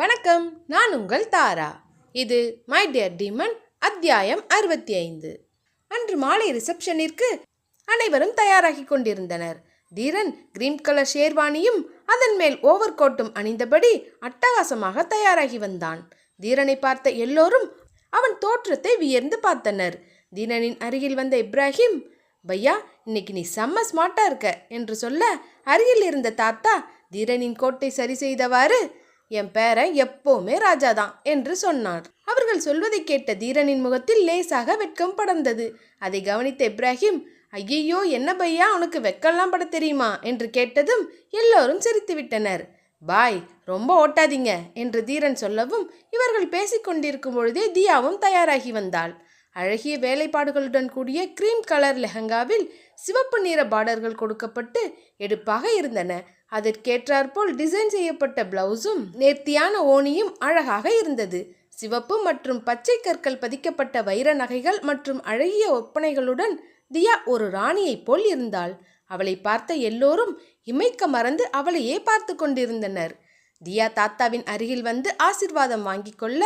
வணக்கம் நான் உங்கள் தாரா. இது மை டியர் டீமன் அத்தியாயம் அறுபத்தி ஐந்து அன்று மாலை ரிசப்ஷனிற்கு அனைவரும் தயாராகி கொண்டிருந்தனர். தீரன் கிரீன் கலர் ஷேர்வானியும் அதன் மேல் ஓவர் கோட்டும் அணிந்தபடி அட்டகாசமாக தயாராகி வந்தான். தீரனை பார்த்த எல்லோரும் அவன் தோற்றத்தை வியர்ந்து பார்த்தனர். தீரனின் அருகில் வந்த இப்ராஹிம் பையா இன்னைக்கு நீ செம்ம ஸ்மார்ட்டாக இருக்க என்று சொல்ல அருகில் இருந்த தாத்தா தீரனின் கோட்டை சரி செய்தவாறு என் பேரன் எப்பவுமே ராஜாதான் என்று சொன்னார். அவர்கள் சொல்வதை கேட்ட தீரனின் முகத்தில் லேசாக வெட்கம் படர்ந்தது. அதை கவனித்த இப்ராஹிம் ஐயையோ என்ன பையா? உனக்கு வெக்கெல்லாம் பட தெரியுமா? என்று கேட்டதும் எல்லோரும் சிரித்து விட்டனர். பாய் ரொம்ப ஓட்டாதீங்க என்று தீரன் சொல்லவும் இவர்கள் பேசிக்கொண்டிருக்கும் பொழுதே தியாவும் தயாராகி வந்தாள். அழகிய வேலைப்பாடுகளுடன் கூடிய கிரீம் கலர் லெஹங்காவில் சிவப்பு நிற பார்டர்கள் கொடுக்கப்பட்டு எடுப்பாக இருந்தன. அதற்கேற்றாற்போல் டிசைன் செய்யப்பட்ட பிளவுஸும் நேர்த்தியான ஓணியும் அழகாக இருந்தது. சிவப்பு மற்றும் பச்சை கற்கள் பதிக்கப்பட்ட வைர நகைகள் மற்றும் அழகிய ஒப்பனைகளுடன் தியா ஒரு ராணியைப் போல் இருந்தாள். அவளை பார்த்த எல்லோரும் இமைக்க மறந்து அவளையே பார்த்து கொண்டிருந்தனர். தியா தாத்தாவின் அருகில் வந்து ஆசிர்வாதம் வாங்கிக் கொள்ள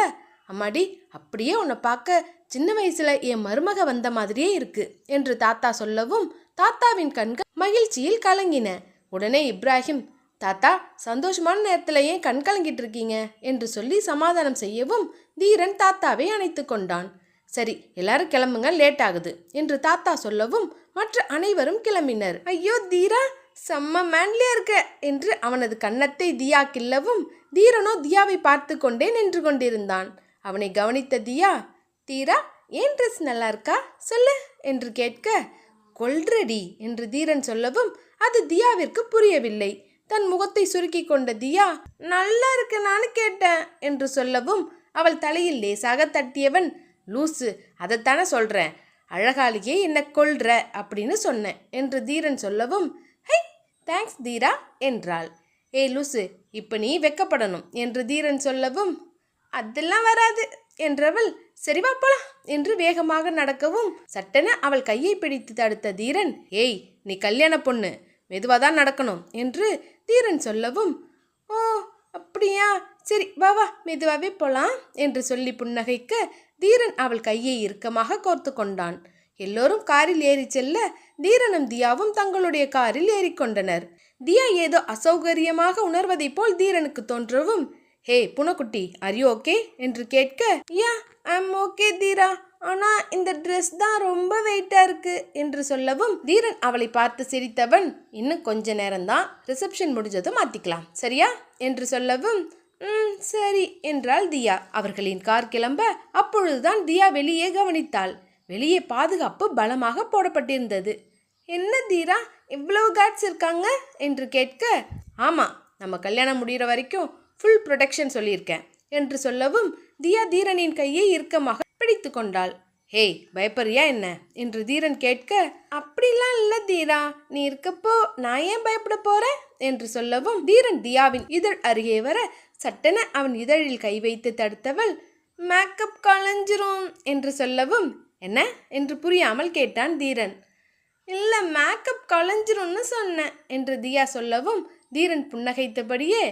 அம்மாடி அப்படியே உன்னை பார்க்க சின்ன வயசுல என் மருமக வந்த மாதிரியே இருக்கு என்று தாத்தா சொல்லவும் தாத்தாவின் கண்கள் மகிழ்ச்சியில் கலங்கின. உடனே இப்ராஹிம் தாத்தா சந்தோஷமான நேரத்தில் ஏன் கண் கலங்கிட்டு இருக்கீங்க என்று சொல்லி சமாதானம் செய்யவும் தீரன் தாத்தாவை அணைத்து கொண்டான். சரி எல்லாரும் கிளம்புங்க லேட் ஆகுது என்று தாத்தா சொல்லவும் மற்ற அனைவரும் கிளம்பினர். ஐயோ தீரா செம்ம மேன்லியா இருக்க என்று அவனது கன்னத்தை தியா கிள்ளவும் தீரனோ தியாவை பார்த்து கொண்டே நின்று கொண்டிருந்தான். அவனை கவனித்த தியா தீரா ஏன் ட்ரெஸ் நல்லா இருக்கா? சொல்லு என்று கேட்க கொல்றடி என்று தீரன் சொல்லவும் அது தியாவிற்கு புரியவில்லை. தன் முகத்தை சுருக்கி கொண்ட தியா நல்லா இருக்கு நான் கேட்டேன் என்று சொல்லவும் அவள் தலையில் லேசாக தட்டியவன் லூசு அதைத்தானே சொல்கிறேன் அழகாளியே என்ன கொள்ற அப்படின்னு சொன்னேன் என்று தீரன் சொல்லவும் ஹை தேங்க்ஸ் தீரா என்றாள். ஏ லூசு இப்போ நீ வெக்கப்படணும் என்று தீரன் சொல்லவும் அதெல்லாம் வராது என்றவள் சரி வா போலாம் என்று வேகமாக நடக்கவும் சட்டென அவள் கையை பிடித்து தடுத்த தீரன் ஏய் நீ கல்யாண பொண்ணு மெதுவாக தான் நடக்கணும் என்று தீரன் சொல்லவும் ஓ அப்படியா? சரி வா வா மெதுவாகவே போலாம் என்று சொல்லி புன்னகைக்க தீரன் அவள் கையை இறுக்கமாக கோர்த்து கொண்டான். எல்லோரும் காரில் ஏறி செல்ல தீரனும் தியாவும் தங்களுடைய காரில் ஏறிக்கொண்டனர் தியா ஏதோ அசௌகரியமாக உணர்வதைப் போல் தீரனுக்கு தோன்றவும் ஹே புனக்குட்டி are ஓகே என்று கேட்க யா ஐம் ஓகே தீரா. ஆனால் இந்த ட்ரெஸ் தான் ரொம்ப வெயிட்டாக இருக்கு என்று சொல்லவும் தீரன் அவளை பார்த்து சிரித்தவன் இன்னும் கொஞ்ச நேரம்தான் ரிசப்ஷன் முடிஞ்சதும் மாற்றிக்கலாம் சரியா? என்று சொல்லவும் ம் சரி என்றாள் தியா. அவர்களின் கார் கிளம்ப அப்பொழுதுதான் தியா வெளியே கவனித்தாள். வெளியே பாதுகாப்பு பலமாக போடப்பட்டிருந்தது. என்ன தீரா இவ்வளவு கார்ட்ஸ் இருக்காங்க? என்று கேட்க ஆமாம் நம்ம கல்யாணம் முடிகிற வரைக்கும் ஃபுல் ப்ரொடெக்ஷன் சொல்லியிருக்கேன் என்று சொல்லவும் தியா தீரனின் கையை இறுக்கமாக பிடித்து கொண்டாள். ஹேய் பயப்படுறியா என்ன? என்று தீரன் கேட்க அப்படிலாம் இல்லை தீரா நீ இருக்கப்போ நான் ஏன் பயப்பட போறேன்? என்று சொல்லவும் தீரன் தியாவின் இதழ் அருகே வர சட்டென அவன் இதழில் கை வைத்து தடுத்தவள் மேக்கப் களைஞ்சிரும் என்று சொல்லவும் என்ன? என்று புரியாமல் கேட்டான் தீரன். இல்லை மேக்கப் களைஞ்சிரும்னு சொன்னேன் என்று தியா சொல்லவும் தீரன் புன்னகைத்தபடியே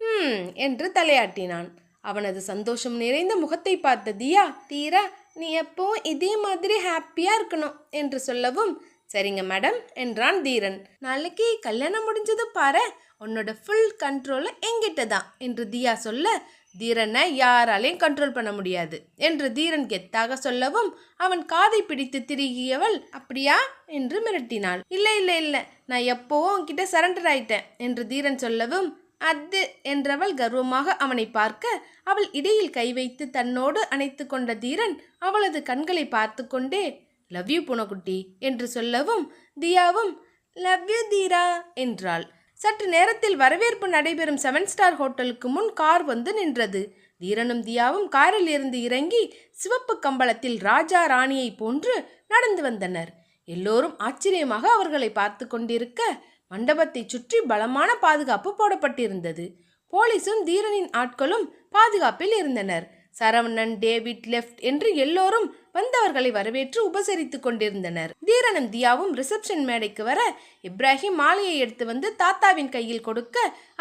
ம் என்று தலையாட்டினான். அவனது சந்தோஷம் நிறைந்த முகத்தை பார்த்த தியா தீரா நீ எப்போ இதே மாதிரி ஹாப்பியா இருக்கணும்? என்று சொல்லவும் சரிங்க மேடம் என்றான் தீரன். நாளைக்கு கல்யாணம் முடிஞ்சது பாரு உன்னோட ஃபுல் கண்ட்ரோல் எங்கிட்ட தான் என்று தியா சொல்ல தீரனை யாராலையும் கண்ட்ரோல் பண்ண முடியாது என்று தீரன் கெத்தாக சொல்லவும் அவன் காதை பிடித்து திருகியவள் அப்படியா? என்று மிரட்டினாள். இல்லை இல்லை இல்லை நான் எப்போவும் உன்கிட்ட சரண்டர் ஆயிட்டேன் என்று தீரன் சொல்லவும் அது என்றவள் கர்வமாக அவனை பார்க்க அவள் இடையில் கை வைத்து தன்னோடு அணைத்து கொண்ட தீரன் அவளது கண்களை பார்த்து கொண்டே லவ் யூ புனகுட்டி என்று சொல்லவும் தியாவும் லவ் யூ தீரா என்றாள். சற்று நேரத்தில் வரவேற்பு நடைபெறும் செவன் ஸ்டார் ஹோட்டலுக்கு முன் கார் வந்து நின்றது. தீரனும் தியாவும் காரில் இருந்து இறங்கி சிவப்பு கம்பளத்தில் ராஜா ராணியை போன்று நடந்து வந்தனர். எல்லோரும் ஆச்சரியமாக அவர்களை பார்த்து கொண்டிருக்க மண்டபத்தை சுற்றி பலமான பாதுகாப்பு போடப்பட்டிருந்தது. போலீசும் தீரனின் ஆட்களும் பாதுகாப்பில் இருந்தனர். சரவணன் டேவிட் லெஃப்ட் என்று எல்லோரும் வந்தவர்களை வரவேற்று உபசரித்துக் கொண்டிருந்தனர். தீரனும் தியாவும் ரிசப்ஷன் மேடைக்கு வர இப்ராஹிம் மாலையை எடுத்து வந்து தாத்தாவின் கையில் கொடுக்க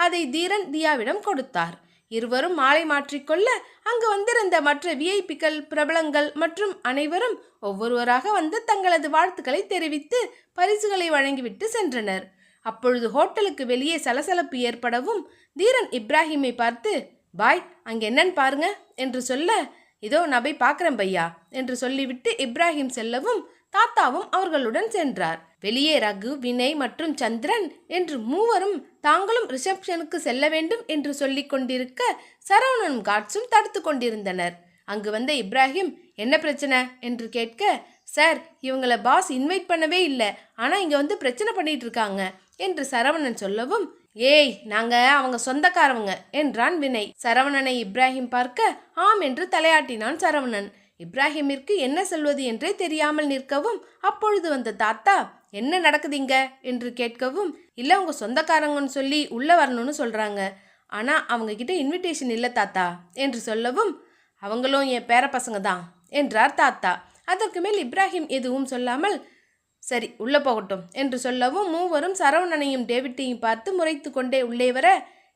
அதை தீரன் தியாவிடம் கொடுத்தார். இருவரும் மாலை மாற்றிக்கொள்ள அங்கு வந்திருந்த மற்ற விஐபிக்கள் பிரபலங்கள் மற்றும் அனைவரும் ஒவ்வொருவராக வந்து தங்களது வாழ்த்துக்களை தெரிவித்து பரிசுகளை வழங்கிவிட்டு சென்றனர். அப்பொழுது ஹோட்டலுக்கு வெளியே சலசலப்பு ஏற்படவும் தீரன் இப்ராஹிமை பார்த்து பாய் அங்கே என்னன்னு பாருங்க என்று சொல்ல இதோ நான் போய் பார்க்குறேன் பையா என்று சொல்லிவிட்டு இப்ராஹிம் செல்லவும் தாத்தாவும் அவர்களுடன் சென்றார். வெளியே ரகு வினய் மற்றும் சந்திரன் என்று மூவரும் தாங்களும் ரிசப்ஷனுக்கு செல்ல வேண்டும் என்று சொல்லிக் கொண்டிருக்க சரவணனும் காட்ஸும் தடுத்து கொண்டிருந்தனர். அங்கு வந்த இப்ராஹிம் என்ன பிரச்சனை? என்று கேட்க சார் இவங்களை பாஸ் இன்வைட் பண்ணவே இல்லை. ஆனால் இங்கே வந்து பிரச்சனை பண்ணிட்டு இருக்காங்க என்று சரவணன் சொல்லவும் ஏய் நாங்க அவங்க சொந்தக்காரவங்க என்றான் வினய். சரவணனை இப்ராஹிம் பார்க்க ஆம் என்று தலையாட்டினான் சரவணன். இப்ராஹிமிற்கு என்ன சொல்வது என்றே தெரியாமல் நிற்கவும் அப்பொழுது வந்த தாத்தா என்ன நடக்குதுங்க என்று கேட்கவும் இல்லை உங்க சொந்தக்காரங்கன்னு சொல்லி உள்ளே வரணும்னு சொல்கிறாங்க ஆனால் அவங்க கிட்ட இன்விடேஷன் இல்லை தாத்தா என்று சொல்லவும் அவங்களும் என் பேர பசங்க தான் என்றார் தாத்தா. அதற்கு மேல் இப்ராஹிம் எதுவும் சொல்லாமல் சரி உள்ளே போகட்டும் என்று சொல்லவும் மூவரும் சரவணனையும் டேவிட்டையும் பார்த்து முறைத்து கொண்டே உள்ளே வர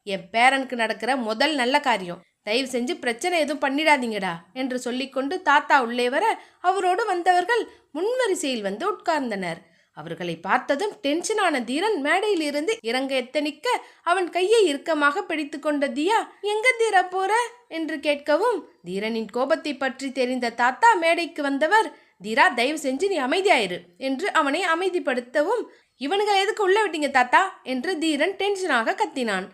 என் பேரனுக்கு நடக்கிற முதல் நல்ல காரியம். தயவு செஞ்சு பிரச்சனை எதுவும் பண்ணிடாதீங்கடா என்று சொல்லிக்கொண்டு தாத்தா உள்ளே வர அவரோடு வந்தவர்கள் முன்வரிசையில் வந்து உட்கார்ந்தனர். அவர்களை பார்த்ததும் டென்ஷனான தீரன் மேடையில் இருந்து இறங்க எத்தனிக்க அவன் கையை இறுக்கமாக பிடித்து கொண்ட தியா எங்க தீர போற? என்று கேட்கவும் தீரனின் கோபத்தை பற்றி தெரிந்த தாத்தா மேடைக்கு வந்தவர். தீரா தயவு செஞ்சு நீ அமைதியாயிரு என்று அவனை அமைதிப்படுத்தவும் இவனுங்களை எதுக்கு உள்ள விட்டீங்க தாத்தா? என்று தீரன் டென்ஷனாக கத்தினான்.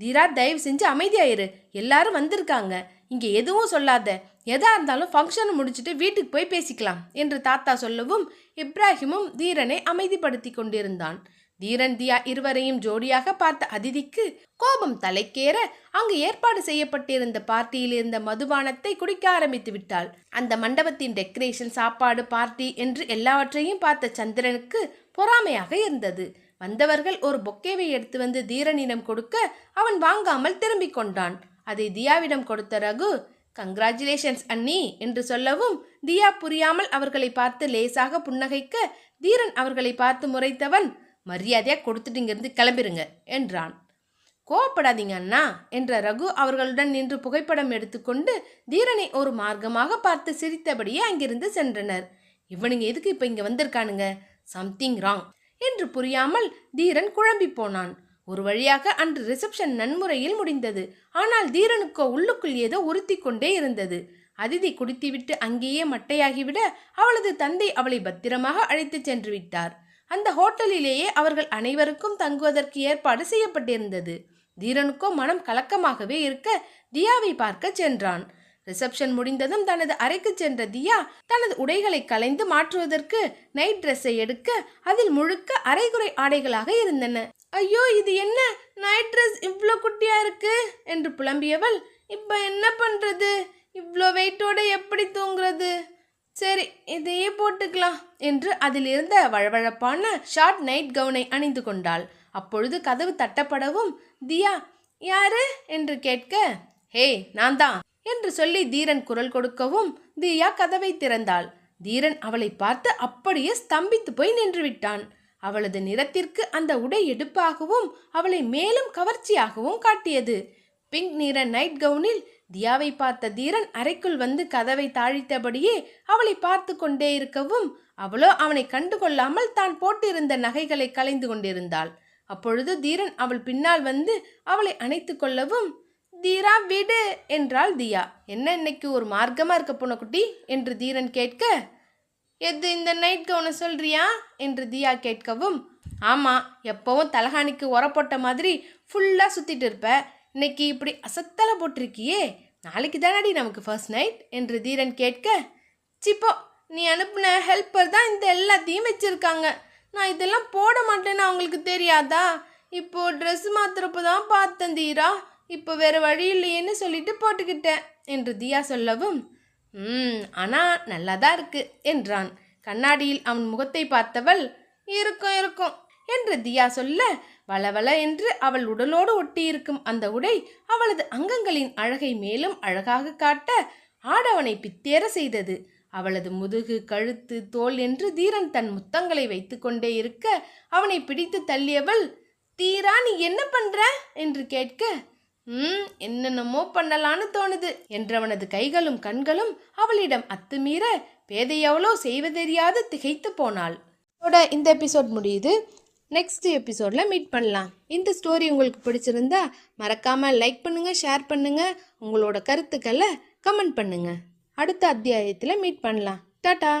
தீரா தயவு செஞ்சு அமைதியாயிரு. எல்லாரும் வந்திருக்காங்க. இங்கே எதுவும் சொல்லாத. எதாக இருந்தாலும் ஃபங்க்ஷனை முடிச்சுட்டு வீட்டுக்கு போய் பேசிக்கலாம் என்று தாத்தா சொல்லவும் இப்ராஹிமும் தீரனை அமைதிப்படுத்தி கொண்டிருந்தான். தீரன் தியா இருவரையும் ஜோடியாக பார்த்த அதிதிக்கு கோபம் தலைக்கேற அங்கு ஏற்பாடு செய்யப்பட்டிருந்த பார்ட்டியில் இருந்த மதுபானத்தை குடிக்க ஆரம்பித்து விட்டாள். அந்த மண்டபத்தின் டெக்கரேஷன் சாப்பாடு பார்ட்டி என்று எல்லாவற்றையும் பார்த்த சந்திரனுக்கு பொறாமையாக இருந்தது. வந்தவர்கள் ஒரு பொக்கேவை எடுத்து வந்து தீரனிடம் கொடுக்க அவன் வாங்காமல் திரும்பிக் கொண்டான். அதை தியாவிடம் கொடுத்த ரகு கங்க்ராச்சுலேஷன்ஸ் அண்ணி என்று சொல்லவும் தியா புரியாமல் அவர்களை பார்த்து லேசாக புன்னகைக்க தீரன் அவர்களை பார்த்து முறைத்தவன் மரியாதையாக கொடுத்துட்டு இங்கிருந்து கிளம்பிருங்க என்றான். கோவப்படாதீங்க அண்ணா என்ற ரகு அவர்களுடன் நின்று புகைப்படம் எடுத்துக்கொண்டு தீரனை ஒரு மார்க்கமாக பார்த்து சிரித்தபடியே அங்கிருந்து சென்றனர். இவனுங்க எதுக்கு இப்போ இங்கே வந்திருக்கானுங்க? சம்திங் ராங் என்று புரியாமல் தீரன் குழம்பி போனான். ஒரு வழியாக அன்று ரிசப்ஷன் நன்முறையில் முடிந்தது. ஆனால் தீரனுக்கோ உள்ளுக்குள் ஏதோ உறுத்தி கொண்டே இருந்தது. அதிதி குடித்துவிட்டு அங்கேயே மட்டையாகிவிட அவளது தந்தை அவளை பத்திரமாக அழைத்துச் சென்று விட்டார். அந்த ஹோட்டலிலேயே அவர்கள் அனைவருக்கும் தங்குவதற்கு ஏற்பாடு செய்யப்பட்டிருந்தது. தீரனுக்கோ மனம் கலக்கமாகவே இருக்க தியாவை பார்க்க சென்றான். ரிசப்ஷன் முடிந்ததும் தனது அறைக்கு சென்ற தியா தனது உடைகளை களைந்து மாற்றுவதற்கு நைட் ட்ரெஸ்ஸை எடுக்க அதில் முழுக்க அரைகுறை ஆடைகளாக இருந்தன. ஐயோ இது என்ன? நைட் ட்ரெஸ் இவ்வளோ குட்டியாக இருக்கு? என்று புலம்பியவள் இப்போ என்ன பண்ணுறது இவ்வளோ வெயிட்டோடு எப்படி தூங்குறது? சரி இதையே போட்டுக்கலாம். என்று அதிலிருந்த வழவழப்பான ஷார்ட் நைட் கவுனை அணிந்து கொண்டாள். அப்பொழுது கதவு தட்டப்படவும் தியா யாரு? என்று கேட்க ஹே நான் தான். என்று சொல்லி தீரன் குரல் கொடுக்கவும் தியா கதவை திறந்தாள். தீரன் அவளை பார்த்து அப்படியே ஸ்தம்பித்து போய் நின்று விட்டான் அவளது நிறத்திற்கு அந்த உடை எடுப்பாகவும் அவளை மேலும் கவர்ச்சியாகவும் காட்டியது. பிங்க் நிற நைட் கவுனில் தியாவை பார்த்த தீரன் அறைக்குள் வந்து கதவை தாழித்தபடியே அவளை பார்த்து கொண்டே இருக்கவும் அவளோ அவனை கண்டுகொள்ளாமல் தான் போட்டிருந்த நகைகளை கலைந்து கொண்டிருந்தாள். அப்பொழுது தீரன் அவள் பின்னால் வந்து அவளை அணைத்து கொள்ளவும் தீரா விடு என்றாள் தியா. என்ன இன்னைக்கு ஒரு மார்க்கமா இருக்க போன குட்டி? என்று தீரன் கேட்க எது இந்த நைட் கவுனை சொல்கிறியா என்று தியா கேட்கவும் ஆமாம் எப்போவும் தலகாணிக்கு உரப்போட்ட மாதிரி ஃபுல்லாக சுற்றிட்டு இருப்ப. இன்னைக்கு இப்படி அசத்தலை போட்டிருக்கியே. நாளைக்கு தானடி நமக்கு ஃபர்ஸ்ட் நைட் என்று தீரன் கேட்க சிப்போ நீ அனுப்பின ஹெல்ப்பர் தான் இந்த எல்லாத்தையும் வச்சுருக்காங்க. நான் இதெல்லாம் போட மாட்டேன்னு அவங்களுக்கு தெரியாதா? இப்போது ட்ரெஸ் மாத்துறப்ப தான் பார்த்தேன் தீரா. இப்போ வேறு வழி இல்லையேன்னு சொல்லிட்டு போட்டுக்கிட்டேன் என்று தியா சொல்லவும் ம் ஆனால் நல்லா தான் இருக்கு என்றான். கண்ணாடியில் அவன் முகத்தை பார்த்தவள் இருக்கும் இருக்கும் என்று தியா சொல்ல வளவள என்று அவள் உடலோடு ஒட்டியிருக்கும் அந்த உடை அவளது அங்கங்களின் அழகை மேலும் அழகாக காட்ட ஆடவனை பித்தேற செய்தது. அவளது முதுகு கழுத்து தோல் என்று தீரன் தன் முத்தங்களை வைத்துக்கொண்டே இருக்க அவனை பிடித்து தள்ளியவள் தீரா நீ என்ன பண்ற? என்று கேட்க ம் என்னென்னமோ பண்ணலான்னு தோணுது என்றவனது கைகளும் கண்களும் அவளிடம் அத்துமீற பேதை எவ்வளோ செய்வதெரியாது திகைத்து போனாள். இதோட இந்த எபிசோட் முடியுது. நெக்ஸ்ட் எபிசோடில் மீட் பண்ணலாம். இந்த ஸ்டோரி உங்களுக்கு பிடிச்சிருந்தா மறக்காமல் லைக் பண்ணுங்கள் ஷேர் பண்ணுங்கள் உங்களோட கருத்துக்களை கமெண்ட் பண்ணுங்கள் அடுத்த அத்தியாயத்தில் மீட் பண்ணலாம். டாட்டா